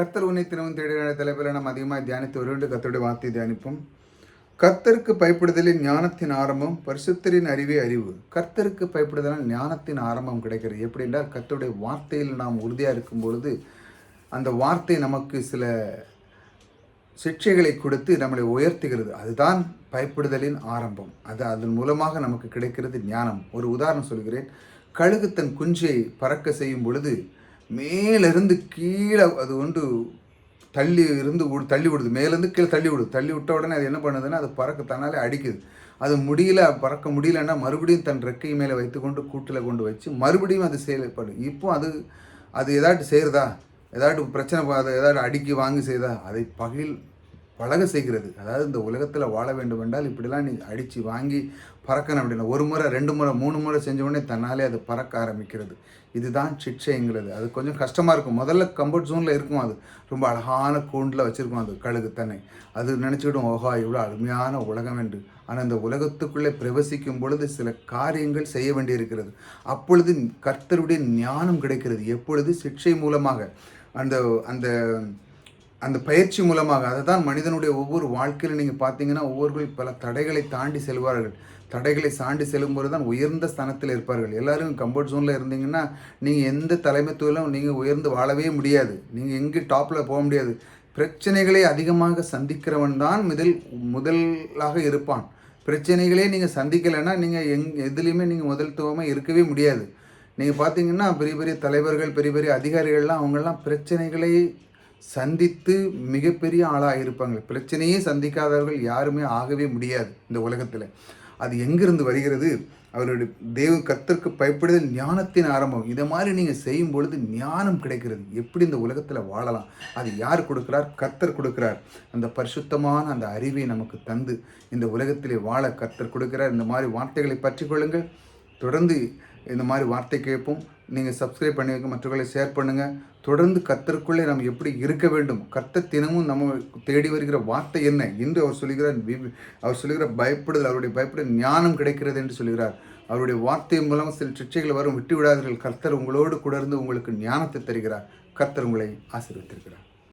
கர்த்தர் உன்னை தினமும் தேடின தலைப்பில் நாம் அதிகமாக தியானித்து வருகின்ற கத்தருடைய வார்த்தை தியானிப்போம். கர்த்தருக்கு பயப்படுதலின் ஞானத்தின் ஆரம்பம் பரிசுத்தரின் அறிவே அறிவு. கர்த்தருக்கு பயப்படுதலால் ஞானத்தின் ஆரம்பம் கிடைக்கிறது. எப்படி என்றால் கத்தருடைய வார்த்தையில் நாம் உறுதியாக இருக்கும் பொழுது அந்த வார்த்தை நமக்கு சில சிக்ஷைகளை கொடுத்து நம்மளை உயர்த்துகிறது. அதுதான் பயப்படுதலின் ஆரம்பம். அது அதன் மூலமாக நமக்கு கிடைக்கிறது ஞானம். ஒரு உதாரணம் சொல்கிறேன். கழுகு தன் குஞ்சை பறக்க செய்யும் பொழுது மேலேருந்து கீழே அது வந்து தள்ளி இருந்து விடு- தள்ளி விடுது. மேலேருந்து கீழே தள்ளி விடுது. தள்ளி விட்ட உடனே அது என்ன பண்ணுதுன்னா அது பறக்க தன்னாலே அடிக்குது. அது முடியல பறக்க முடியலன்னா மறுபடியும் தன் ரெக்கை மேலே வைத்துக்கொண்டு கூட்டில் கொண்டு வச்சு மறுபடியும் அது செயல்படும் இப்போ அது அது ஏதாட்டு செய்கிறதா ஏதாட்டு பிரச்சனை அதை ஏதாட்டு அடிக்கி வாங்கி செய்தா? அதை பகில் பழக செய்கிறது. அதாவது இந்த உலகத்தில் வாழ வேண்டும் என்றால் இப்படிலாம் நீ அடித்து வாங்கி பறக்கணும் அப்படின்னா ஒரு முறை ரெண்டு முறை மூணு முறை செஞ்ச உடனே தன்னாலே அது பறக்க ஆரம்பிக்கிறது. இதுதான் சிக்ஷைங்கிறது. அது கொஞ்சம் கஷ்டமாக இருக்கும். முதல்ல கம்ஃபர்ட் ஜோனில் இருக்கும் அது. ரொம்ப அழகான கூண்டில் வச்சுருக்கும் அது கழுகு தன்னை. அது நினச்சிக்கிடும் ஓஹா இவ்வளோ அருமையான உலகம் என்று. ஆனால் இந்த உலகத்துக்குள்ளே பிரவசிக்கும் பொழுது சில காரியங்கள் செய்ய வேண்டியிருக்கிறது. அப்பொழுது கர்த்தருடைய ஞானம் கிடைக்கிறது. எப்பொழுது சிக்ஷை மூலமாக அந்த அந்த அந்த பயிற்சி மூலமாக அதை தான் மனிதனுடைய ஒவ்வொரு வாழ்க்கையில் நீங்கள் பார்த்தீங்கன்னா ஒவ்வொருவர்கள் பல தடைகளை தாண்டி செல்வார்கள். தடைகளை தாண்டி செல்லும்போது தான் உயர்ந்த ஸ்தானத்தில் இருப்பார்கள். எல்லாரும் கம்ஃபர்ட் ஜோனில் இருந்தீங்கன்னா நீங்கள் எந்த தலைமைத்துவலும் நீங்கள் உயர்ந்து வாழவே முடியாது. நீங்கள் எங்கே டாப்பில் போக முடியாது. பிரச்சனைகளை அதிகமாக சந்திக்கிறவன் தான் முதல் முதலாக இருப்பான். பிரச்சனைகளே நீங்கள் சந்திக்கலைன்னா நீங்கள் எங் எதுலேயுமே நீங்கள் முதல்த்துவமாக இருக்கவே முடியாது. நீங்கள் பார்த்தீங்கன்னா பெரிய பெரிய தலைவர்கள் பெரிய பெரிய அதிகாரிகள்லாம் அவங்கெல்லாம் பிரச்சனைகளை சந்தித்து மிகப்பெரிய ஆளாக இருப்பாங்க பிரச்சனையே சந்திக்காதவர்கள் யாருமே ஆகவே முடியாது இந்த உலகத்தில். அது எங்கிருந்து வருகிறது? அவருடைய தேவ கத்திற்கு பயப்படுதல் ஞானத்தின் ஆரம்பம். இதை மாதிரி நீங்கள் செய்யும் பொழுது ஞானம் கிடைக்கிறது. எப்படி இந்த உலகத்தில் வாழலாம்? அது யார் கொடுக்கிறார்? கத்தர் கொடுக்கிறார். அந்த பரிசுத்தமான அந்த அறிவை நமக்கு தந்து இந்த உலகத்திலே வாழ கத்தர் கொடுக்கிறார். இந்த மாதிரி வார்த்தைகளை பற்றி கொள்ளுங்கள். தொடர்ந்து இந்த மாதிரி வார்த்தை கேட்போம். நீங்கள் சப்ஸ்கிரைப் பண்ணி வைக்க மற்றவர்களை ஷேர் பண்ணுங்கள் தொடர்ந்து கத்தருக்குள்ளே நாம் எப்படி இருக்க வேண்டும்? கத்த தினமும் நம்ம தேடி வருகிற வார்த்தை என்ன? என்று அவர் சொல்லுகிறார் அவர் சொல்கிற பயப்படுதல் அவருடைய பயப்படுதல் ஞானம் கிடைக்கிறது என்று சொல்கிறார் அவருடைய வார்த்தை மூலம் சில சிக்ஷைகள் வரும் விட்டு விடாதீர்கள் கர்த்தர் உங்களோடு குடர்ந்து உங்களுக்கு ஞானத்தை தருகிறார். கர்த்தர் உங்களை ஆசீர்வித்திருக்கிறார்